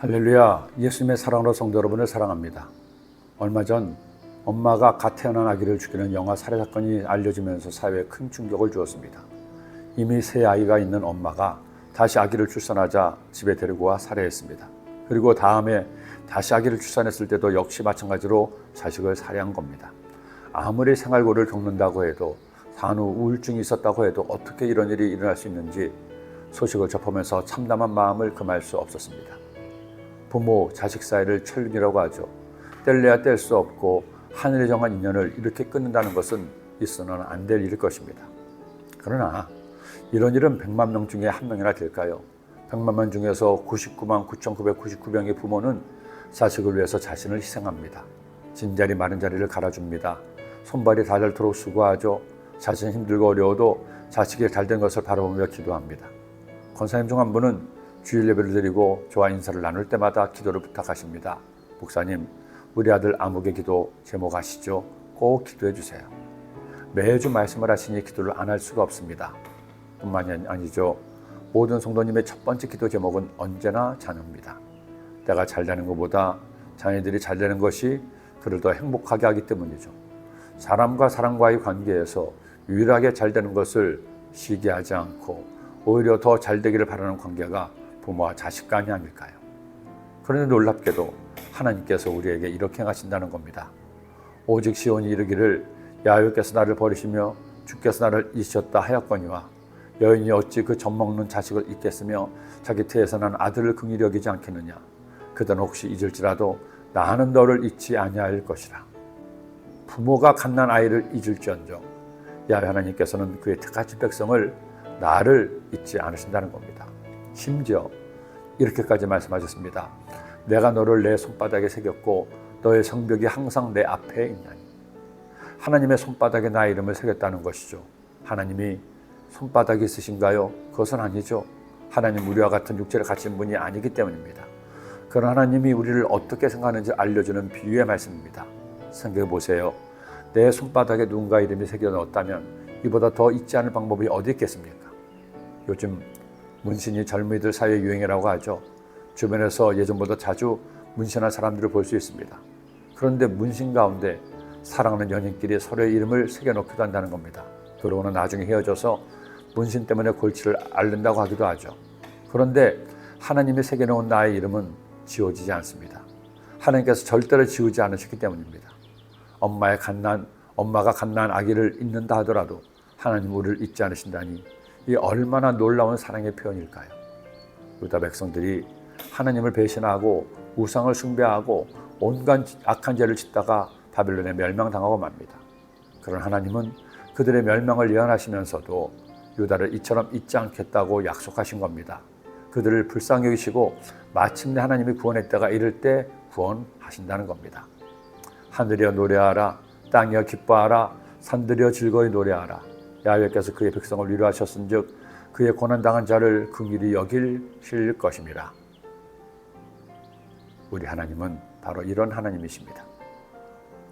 할렐루야, 예수님의 사랑으로 성도 여러분을 사랑합니다. 얼마 전 엄마가 갓 태어난 아기를 죽이는 영화 살해 사건이 알려지면서 사회에 큰 충격을 주었습니다. 이미 새 아이가 있는 엄마가 다시 아기를 출산하자 집에 데리고 와 살해했습니다. 그리고 다음에 다시 아기를 출산했을 때도 역시 마찬가지로 자식을 살해한 겁니다. 아무리 생활고를 겪는다고 해도 산후 우울증이 있었다고 해도 어떻게 이런 일이 일어날 수 있는지 소식을 접하면서 참담한 마음을 금할 수 없었습니다. 부모, 자식 사이를 철륜이라고 하죠. 뗄래야 뗄 수 없고 하늘에 정한 인연을 이렇게 끊는다는 것은 있어는 안 될 일일 것입니다. 그러나 이런 일은 100만 명 중에 한 명이나 될까요? 100만 명 중에서 99만 9,999명의 부모는 자식을 위해서 자신을 희생합니다. 진 자리 마른 자리를 갈아줍니다. 손발이 닳도록 수고하죠. 자신 힘들고 어려워도 자식이 잘된 것을 바라보며 기도합니다. 권사님 중 한 분은 주일 예배를 드리고 저와 인사를 나눌 때마다 기도를 부탁하십니다. 목사님, 우리 아들 아무개 기도 제목 아시죠? 꼭 기도해 주세요. 매주 말씀을 하시니 기도를 안 할 수가 없습니다. 뿐만이 아니죠. 모든 성도님의 첫 번째 기도 제목은 언제나 자녀입니다. 내가 잘 되는 것보다 자녀들이 잘 되는 것이 그를 더 행복하게 하기 때문이죠. 사람과 사람과의 관계에서 유일하게 잘 되는 것을 시기하지 않고 오히려 더 잘 되기를 바라는 관계가 부모와 자식 간이 아닐까요? 그런데 놀랍게도 하나님께서 우리에게 이렇게 하신다는 겁니다. 오직 시온이 이르기를 야훼께서 나를 버리시며 주께서 나를 잊으셨다 하였거니와 여인이 어찌 그 젖먹는 자식을 잊겠으며 자기 태에서 난 아들을 긍휼히 여기지 않겠느냐 그들은 혹시 잊을지라도 나는 너를 잊지 아니할 것이라 부모가 갓난 아이를 잊을지언정 야훼 하나님께서는 그의 택하신 백성을 나를 잊지 않으신다는 겁니다. 심지어 이렇게까지 말씀하셨습니다. 내가 너를 내 손바닥에 새겼고 너의 성벽이 항상 내 앞에 있나니. 하나님의 손바닥에 나의 이름을 새겼다는 것이죠. 하나님이 손바닥이 있으신가요? 그것은 아니죠. 하나님 우리와 같은 육체를 가진 분이 아니기 때문입니다. 그런 하나님이 우리를 어떻게 생각하는지 알려주는 비유의 말씀입니다. 생각해 보세요. 내 손바닥에 누군가 이름이 새겨 넣었다면 이보다 더 잊지 않을 방법이 어디 있겠습니까? 요즘 문신이 젊은이들 사이의 유행이라고 하죠. 주변에서 예전보다 자주 문신한 사람들을 볼 수 있습니다. 그런데 문신 가운데 사랑하는 연인끼리 서로의 이름을 새겨놓기도 한다는 겁니다. 그러고는 나중에 헤어져서 문신 때문에 골치를 앓는다고 하기도 하죠. 그런데 하나님이 새겨놓은 나의 이름은 지워지지 않습니다. 하나님께서 절대로 지우지 않으셨기 때문입니다. 엄마의 갓난, 엄마가 갓난 아기를 잊는다 하더라도 하나님 우리를 잊지 않으신다니 이 얼마나 놀라운 사랑의 표현일까요? 유다 백성들이 하나님을 배신하고 우상을 숭배하고 온갖 악한 죄를 짓다가 바빌론에 멸망당하고 맙니다. 그런 하나님은 그들의 멸망을 예언하시면서도 유다를 이처럼 잊지 않겠다고 약속하신 겁니다. 그들을 불쌍히 여기시고 마침내 하나님이 구원의 때가 이를 때 구원하신다는 겁니다. 하늘이여 노래하라 땅이여 기뻐하라 산들이여 즐거이 노래하라 야훼께서 그의 백성을 위로하셨은즉 그의 고난 당한 자를 긍휼히 여길실 것입니다. 우리 하나님은 바로 이런 하나님이십니다.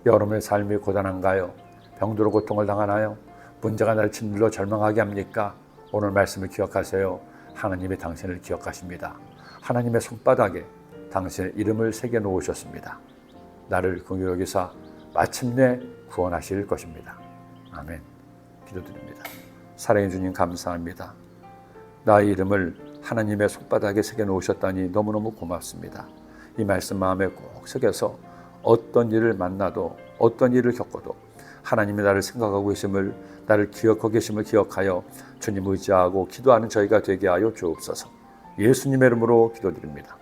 여러분의 삶이 고단한가요? 병들어 고통을 당하나요? 문제가 날 짓눌러 절망하게 합니까? 오늘 말씀을 기억하세요. 하나님이 당신을 기억하십니다. 하나님의 손바닥에 당신의 이름을 새겨 놓으셨습니다. 나를 긍휼히 여기사 마침내 구원하실 것입니다. 아멘. 기도드립니다. 사랑해 주님 감사합니다. 나의 이름을 하나님의 손바닥에 새겨 놓으셨다니 너무너무 고맙습니다. 이 말씀 마음에 꼭 새겨서 어떤 일을 만나도 어떤 일을 겪어도 하나님이 나를 생각하고 계심을 나를 기억하고 계심을 기억하여 주님 의지하고 기도하는 저희가 되게 하여 주옵소서. 예수님의 이름으로 기도드립니다.